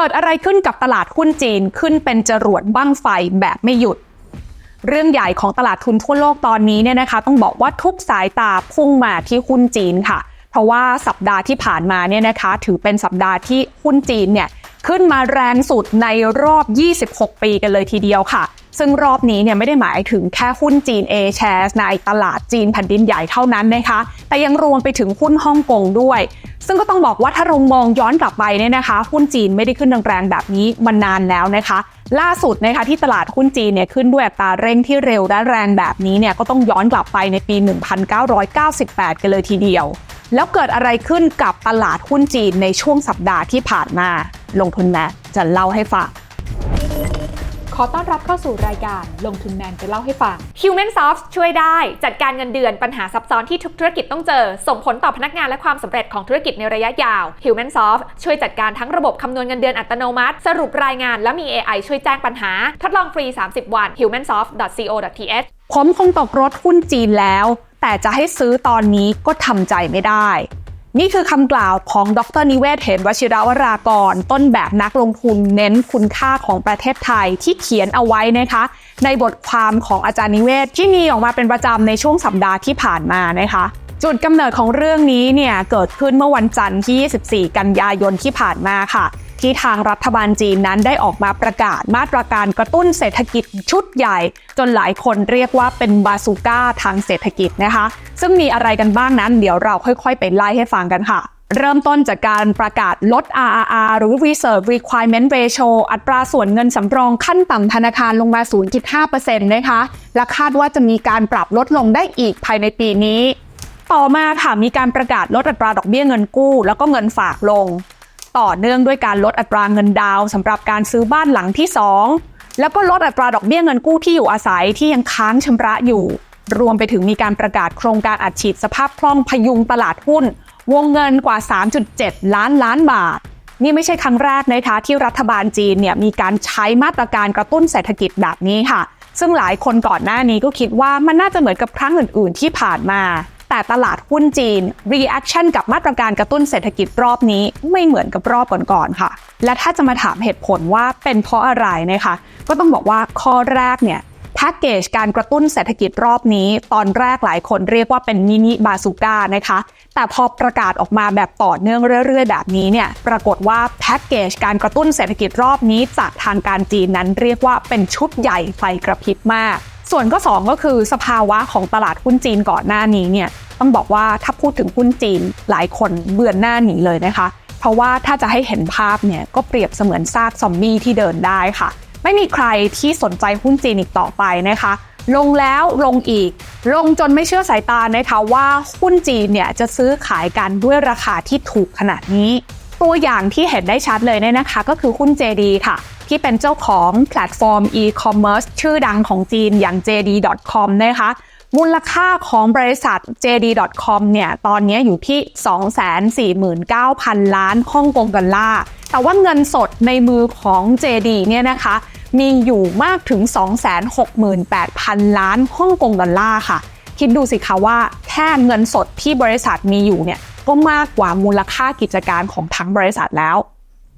เกิดอะไรขึ้นกับตลาดหุ้นจีนขึ้นเป็นจรวดบั้งไฟแบบไม่หยุด เรื่องใหญ่ของตลาดทุนทั่วโลกตอนนี้เนี่ยนะคะ ต้องบอกว่าทุกสายตาพุ่งมาที่หุ้นจีนค่ะ เพราะว่าสัปดาห์ที่ผ่านมาเนี่ยนะคะ ถือเป็นสัปดาห์ที่หุ้นจีนเนี่ยขึ้นมาแรงสุดในรอบ 26 ปีกันเลยทีเดียวค่ะ ซึ่งรอบนี้เนี่ยไม่ได้หมายถึงแค่หุ้นจีน A shares ในตลาดจีนแผ่นดินใหญ่เท่านั้นนะคะ แต่ยังรวมไปถึงหุ้นฮ่องกงด้วย ซึ่งก็ต้องบอกว่าถ้าเรามองย้อนกลับไปเนี่ยนะคะ หุ้นจีนไม่ได้ขึ้นแรงๆแบบนี้มานานแล้วนะคะ ล่าสุดนะคะที่ตลาดหุ้นจีนเนี่ยขึ้นด้วยอัตราเร่งที่เร็วและแรงแบบนี้เนี่ยก็ต้องย้อนกลับไปในปี 1998 กันเลยทีเดียว แล้วเกิดอะไรขึ้นกับตลาดหุ้นจีนในช่วงสัปดาห์ที่ผ่านมา ลงทุนแมจะเล่าให้ฟัง ขอต้อนรับเข้าสู่รายการลงทุนแมนจะเล่าให้ฟัง Human Soft ช่วยได้ จัดการเงินเดือนปัญหาซับซ้อนที่ทุกธุรกิจต้องเจอ ส่งผลต่อพนักงานและความสำเร็จของธุรกิจในระยะยาว Human Soft ช่วยจัดการทั้งระบบคำนวณเงินเดือนอัตโนมัติ สรุปรายงานและมี AI ช่วยแจ้งปัญหา ทดลองฟรี 30 วัน humansoft.co.th ผมคงตกรถหุ้นจีนแล้ว แต่จะให้ซื้อตอนนี้ก็ทำใจไม่ได้ นี่คือคำกล่าวของดรนิเวศเหมวชิรวรากร ต้นแบบนักลงทุนเน้นคุณค่าของประเทศไทยที่เขียนเอาไว้นะคะ ในบทความของอาจารย์นิเวศที่มีออกมาเป็นประจำในช่วงสัปดาห์ที่ผ่านมานะคะจุดกำเนิดของเรื่องนี้เนี่ยเกิดขึ้นเมื่อวันจันทร์ที่ 24 กันยายนที่ผ่านมาค่ะ ที่ทางรัฐบาลจีนนั้นได้ออกมาประกาศมาตรการกระตุ้นเศรษฐกิจชุดใหญ่ จนหลายคนเรียกว่าเป็นบาซูก้าทางเศรษฐกิจนะคะ ซึ่งมีอะไรกันบ้างนั้น เดี๋ยวเราค่อยๆ ไปไล่ให้ฟังกันค่ะเริ่มต้นจากการประกาศลด RRR หรือ Reserve Requirement Ratio อัตราส่วนเงินสำรองขั้นต่ำธนาคารลงมา 0.5%นะคะ และคาดว่าจะมีการปรับลดลงได้อีกภายในปีนี้ ต่อมาค่ะมีการประกาศลดอัตราดอกเบี้ยเงินกู้ แล้วก็เงินฝากลง ต่อเนื่องด้วยการลดอัตราเงินดาวสำหรับการซื้อบ้านหลังที่ 2 แล้วก็ลดอัตราดอกเบี้ยเงินกู้ที่อยู่อาศัยที่ยังค้างชำระอยู่ รวมไปถึงมีการประกาศโครงการอัดฉีดสภาพคล่องพยุงตลาดหุ้น วงเงินกว่า 3.7 ล้านล้านบาท นี่ไม่ใช่ครั้งแรกนะคะที่รัฐบาลจีนเนี่ยมีการใช้มาตรการกระตุ้นเศรษฐกิจแบบนี้ค่ะ ซึ่งหลายคนก่อนหน้านี้ก็คิดว่ามันน่าจะเหมือนกับครั้งอื่น ๆ ที่ผ่านมา แต่ตลาดหุ้นจีน reaction กับมาตรการกระตุ้นเศรษฐกิจรอบนี้ไม่เหมือนกับรอบก่อนๆค่ะ และถ้าจะมาถามเหตุผลว่าเป็นเพราะอะไรนะคะ ก็ต้องบอกว่าข้อแรกเนี่ยแพ็กเกจการกระตุ้นเศรษฐกิจรอบนี้ ตอนแรกหลายคนเรียกว่าเป็นมินิบาซูก้านะคะ แต่พอประกาศออกมาแบบต่อเนื่องเรื่อย ๆ แบบนี้เนี่ยปรากฏว่าแพ็กเกจการกระตุ้นเศรษฐกิจรอบนี้ จากทางการจีนนั้นเรียกว่าเป็นชุดใหญ่ไฟกระพริบมาก ส่วนก็สองก็คือสภาวะของตลาดหุ้นจีนก่อนหน้านี้เนี่ยต้องบอกว่าถ้าพูดถึงหุ้นจีนหลายคนเบือนหน้าหนีเลยนะคะ เพราะว่าถ้าจะให้เห็นภาพเนี่ยก็เปรียบเสมือนซากซอมบี้ที่เดินได้ค่ะ ไม่มีใครที่สนใจหุ้นจีนอีกต่อไปนะคะ ลงแล้วลงอีก ลงจนไม่เชื่อสายตานะคะว่าหุ้นจีนเนี่ยจะซื้อขายกันด้วยราคาที่ถูกขนาดนี้ ตัวอย่างที่เห็นได้ชัดเลยเนี่ยนะคะ ก็คือหุ้น JD ค่ะ ที่เป็นเจ้าของแพลตฟอร์ม e-commerce ชื่อดังของจีนอย่าง JD.com นะคะมูลค่าของบริษัท JD.com เนี่ยตอนนี้อยู่ที่ 249,000 ล้านฮ่องกงดอลลาร์ แต่ว่าเงินสดในมือของ JD เนี่ยนะคะ มีอยู่มากถึง 268,000 ล้านฮ่องกงดอลลาร์ค่ะ คิดดูสิคะว่าแค่เงินสดที่บริษัทมีอยู่เนี่ยก็มากกว่ามูลค่ากิจการของทั้งบริษัทแล้ว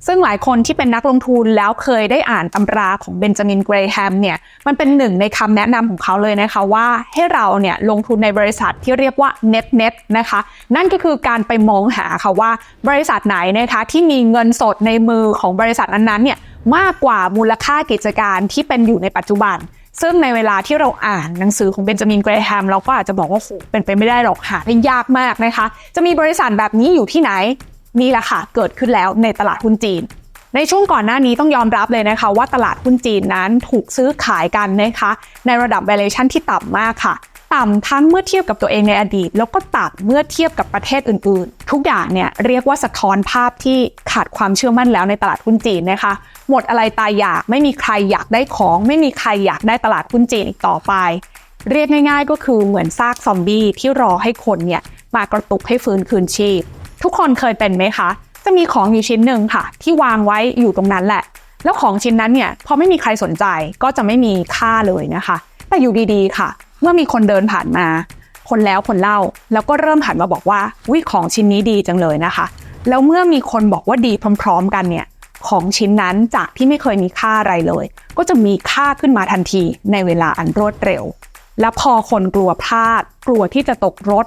ซึ่งหลายคนที่เป็นนักลงทุนแล้วเคยได้อ่านตำราของเบนจามินเกรแฮมเนี่ยมันเป็นหนึ่งในคำแนะนำของเขาเลยนะคะว่าให้เราเนี่ยลงทุนในบริษัทที่เรียกว่า net net นะคะ นั่นก็คือการไปมองหาค่ะว่าบริษัทไหนนะคะที่มีเงินสดในมือของบริษัทนั้นๆเนี่ยมากกว่ามูลค่ากิจการที่เป็นอยู่ในปัจจุบันซึ่งในเวลาที่เราอ่านหนังสือของเบนจามินเกรแฮมเราก็อาจจะบอกว่าโหเป็นไปไม่ได้หรอกหาได้ยากมากนะคะ จะมีบริษัทแบบนี้อยู่ที่ไหน นี่แหละค่ะเกิดขึ้นแล้วในตลาดหุ้นจีน ในช่วงก่อนหน้านี้ต้องยอมรับเลยนะคะ ว่าตลาดหุ้นจีนนั้นถูกซื้อขายกันนะคะ ในระดับ valuation ที่ต่ำมากค่ะต่ำทั้งเมื่อเทียบกับตัวเองในอดีต แล้วก็ต่ำเมื่อเทียบกับประเทศอื่นๆ ทุกอย่างเนี่ยเรียกว่าสะท้อนภาพที่ขาดความเชื่อมั่นแล้วในตลาดหุ้นจีนนะคะ หมดอะไรตายอยากไม่มีใครอยากได้ของ ไม่มีใครอยากได้ตลาดหุ้นจีนอีกต่อไป เรียกง่าย ๆ ก็คือเหมือนซากซอมบี้ที่รอให้คนเนี่ยมากระตุกให้ฟื้นคืนชีพ ทุกคนเคยเป็นไหมคะ จะมีของอยู่ชิ้นหนึ่งค่ะ ที่วางไว้อยู่ตรงนั้นแหละ แล้วของชิ้นนั้นเนี่ยพอไม่มีใครสนใจก็จะไม่มีค่าเลยนะคะ แต่อยู่ดีๆค่ะ เมื่อมีคนเดินผ่านมา คนแล้วคนเล่าแล้วก็เริ่มหันมาบอกว่าวิของชิ้นนี้ดีจังเลยนะคะ แล้วเมื่อมีคนบอกว่าดีพร้อม ๆ กันเนี่ยของชิ้นนั้นจากที่ไม่เคยมีค่าอะไรเลย ก็จะมีค่าขึ้นมาทันทีในเวลาอันรวดเร็ว และพอคนกลัวพลาด กลัวที่จะตกรถ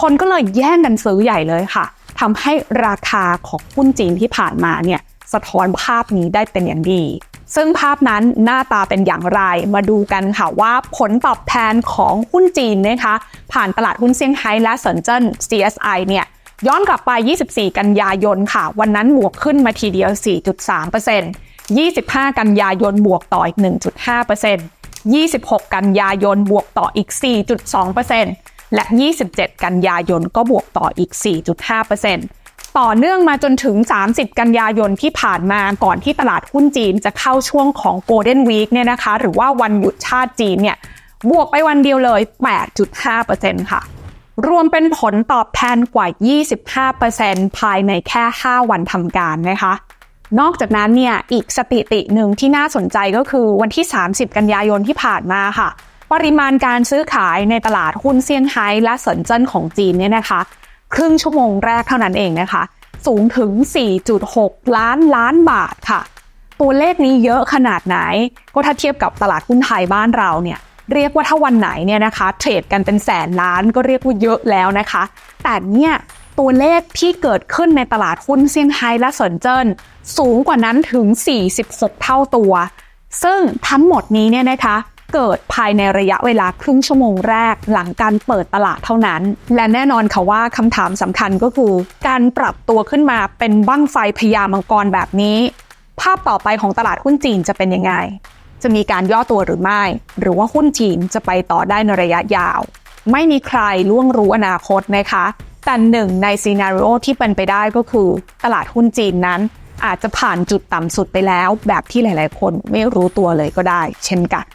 คนก็เลยแย่งกันซื้อใหญ่เลยค่ะ ทำให้ราคาของหุ้นจีนที่ผ่านมาเนี่ยสะท้อนภาพนี้ได้เป็นอย่างดี ซึ่งภาพนั้นหน้าตาเป็นอย่างไรมาดูกันค่ะว่าผลตอบแทนของหุ้นจีนนะคะผ่านตลาดหุ้นเซี่ยงไฮ้และเซินเจิ้น CSI เนี่ยย้อนกลับไป 24 กันยายนค่ะ วันนั้นบวกขึ้นมาทีเดียว 4.3% 25 กันยายนบวกต่ออีก 1.5% 26 กันยายนบวกต่ออีก 4.2% และ 27 กันยายนก็บวกต่ออีก 4.5%ต่อเนื่องมาจนถึง 30 กันยายนที่ผ่านมาก่อนที่ตลาดหุ้นจีนจะเข้าช่วงของ Golden Week เนี่ยนะคะ หรือว่าวันหยุดชาติจีนเนี่ย บวกไปวันเดียวเลย 8.5%ค่ะ รวมเป็นผลตอบแทนกว่า 25%ภายในแค่ 5 วันทำการนะคะ นอกจากนั้นเนี่ย อีกสถิติหนึ่งที่น่าสนใจก็คือวันที่ 30 กันยายนที่ผ่านมาค่ะ ปริมาณการซื้อขายในตลาดหุ้นเซี่ยงไฮ้และเซินเจิ้นของจีนเนี่ยนะคะ ครึ่งชั่วโมงแรกเท่านั้นเองนะคะ สูงถึง 4.6 ล้านล้านบาทค่ะ ตัวเลขนี้เยอะขนาดไหน ก็ถ้าเทียบกับตลาดหุ้นไทยบ้านเราเนี่ยเรียกว่าถ้าวันไหนเนี่ยนะคะเทรดกันเป็นแสนล้านก็เรียกว่าเยอะแล้วนะคะ แต่เนี่ยตัวเลขที่เกิดขึ้นในตลาดหุ้นเซี่ยงไฮ้และเซินเจิ้นสูงกว่านั้นถึง 46 เท่าตัว ซึ่งทั้งหมดนี้เนี่ยนะคะ เกิดภายในระยะเวลาครึ่งชั่วโมงแรกหลังการเปิดตลาดเท่านั้น และแน่นอนค่ะว่าคำถามสำคัญก็คือ การปรับตัวขึ้นมาเป็นบั้งไฟพญามังกรแบบนี้ ภาพต่อไปของตลาดหุ้นจีนจะเป็นยังไง จะมีการย่อตัวหรือไม่ หรือว่าหุ้นจีนจะไปต่อได้ในระยะยาว ไม่มีใครล่วงรู้อนาคตนะคะแต่หนึ่งในซีนารีโอที่เป็นไปได้ก็คือ ตลาดหุ้นจีนนั้น อาจจะผ่านจุดต่ำสุดไปแล้ว แบบที่หลาย ๆ คนไม่รู้ตัวเลยก็ได้ เช่นกัน